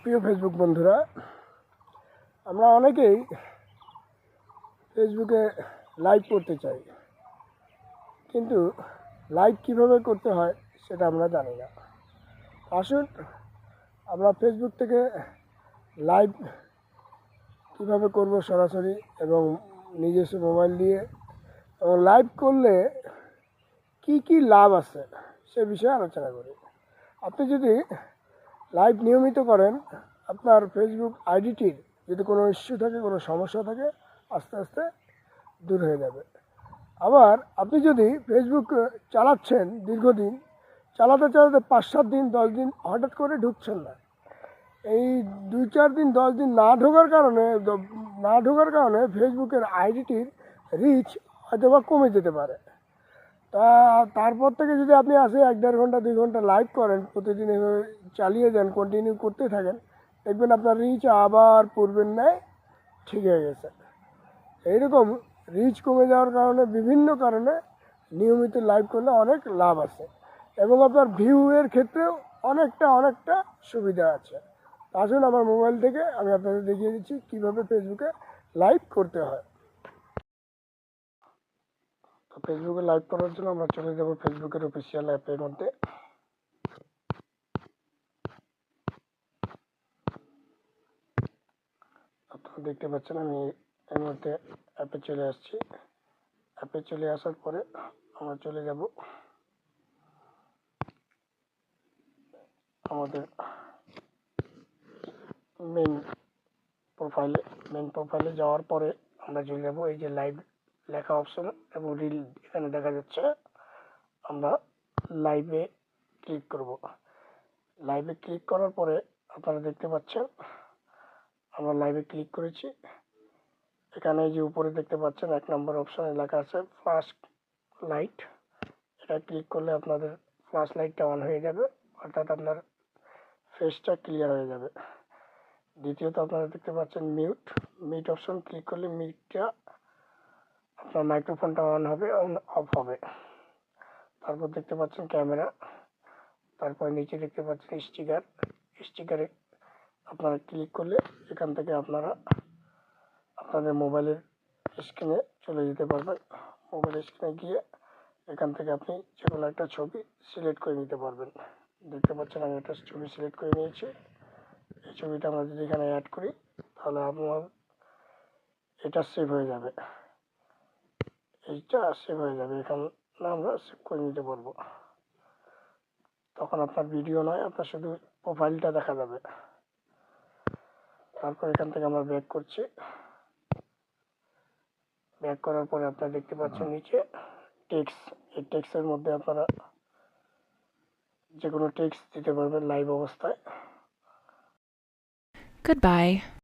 প্রিয় ফেসবুক বন্ধুরা, আমরা অনেকেই ফেসবুকে লাইভ করতে চাই, কিন্তু লাইভ কীভাবে করতে হয় সেটা আমরা জানি না। আসুন, আমরা ফেসবুক থেকে লাইভ কীভাবে করব সরাসরি এবং নিজস্ব মোবাইল দিয়ে, এবং লাইভ করলে কি কি লাভ আছে সে বিষয়ে আলোচনা করি। আপনি যদি লাইভ নিয়মিত করেন। আপনার ফেসবুক আইডিটির যদি কোনো ইস্যু থাকে, কোনো সমস্যা থাকে, আস্তে আস্তে দূর হয়ে যাবে। আবার আপনি যদি ফেসবুক চালাচ্ছেন দীর্ঘদিন, চালাতে চালাতে পাঁচ সাত দিন, দশ দিন হঠাৎ করে ঢুকছেন না। এই দুই চার দিন, দশ দিন না ঢোকার কারণে, না ঢোকার কারণে ফেসবুকের আইডিটির রিচ হয়তো বা কমে যেতে পারে। তা তারপর থেকে যদি আপনি আসে এক দেড় ঘণ্টা, দুই ঘণ্টা লাইভ করেন, প্রতিদিন এভাবে চালিয়ে যান কন্টিনিউ করতে থাকেন, দেখবেন আপনার রিচ আবার পূর্বের ন্যায় ঠিক হয়ে গেছে। এইরকম রিচ কমে যাওয়ার কারণে, বিভিন্ন কারণে নিয়মিত লাইভ করলে অনেক লাভ আছে এবং আপনার ভিউ এর ক্ষেত্রেও অনেকটা অনেকটা সুবিধা আছে। আসুন আমার মোবাইল থেকে আমি আপনাদের দেখিয়ে দিচ্ছি কীভাবে ফেসবুকে লাইভ করতে হয়। ফেসবুকে লাইভ করার জন্য আমরা চলে যাব ফেসবুকের অফিসিয়াল অ্যাপের মধ্যে। আপনারা দেখতে পাচ্ছেন আমি এর মধ্যে অ্যাপে চলে আসছি। অ্যাপে চলে আসার পরে আমরা চলে যাব আমাদের মেন প্রোফাইলে মেন প্রোফাইলে যাওয়ার পরে আমরা চলে যাব এই যে লাইভ লেখা অপশন এবং রিল এখানে দেখা যাচ্ছে, আমরা লাইভে ক্লিক করব। লাইভে ক্লিক করার পরে আপনারা দেখতে পাচ্ছেন, আমরা লাইভে ক্লিক করেছি। এখানে যে উপরে দেখতে পাচ্ছেন, এক নম্বর অপশনে লেখা আছে ফ্লাশ লাইট এটা ক্লিক করলে আপনাদের ফ্লাশ লাইটটা অন হয়ে যাবে, অর্থাৎ আপনার ফেসটা ক্লিয়ার হয়ে যাবে। দ্বিতীয়ত আপনারা দেখতে পাচ্ছেন মিউট মিউট অপশন ক্লিক করলে মিউটটা আপনার মাইক্রোফোনটা অন হবে অন অফ হবে। তারপর দেখতে পাচ্ছেন ক্যামেরা তারপর নিচে দেখতে পাচ্ছেন স্টিকার স্টিকারে আপনারা ক্লিক করলে এখান থেকে আপনারা আপনাদের মোবাইলের স্ক্রিনে চলে যেতে পারবেন। মোবাইলের স্ক্রিনে গিয়ে এখান থেকে আপনি যে কোনো একটা ছবি সিলেক্ট করে নিতে পারবেন। দেখতে পাচ্ছেন আমি একটা ছবি সিলেক্ট করে নিয়েছি। এই ছবিটা আমরা যদি এখানে অ্যাড করি, তাহলে আপনার এটা সেভ হয়ে যাবে। এইটা সেভ হয়ে যাবে এখানে আমরা সেভ করে নিতে পারব। তখন আপনার ভিডিও নয় আপনার শুধু প্রোফাইলটা দেখা যাবে। তারপর এখান থেকে আমরা ব্যাক করছি। ব্যাক করার পরে আপনারা দেখতে পাচ্ছেন নিচে টেক্স এই টেক্সের মধ্যে আপনারা যে কোনো টেক্সট দিতে পারবেন লাইভ অবস্থায়। Goodbye.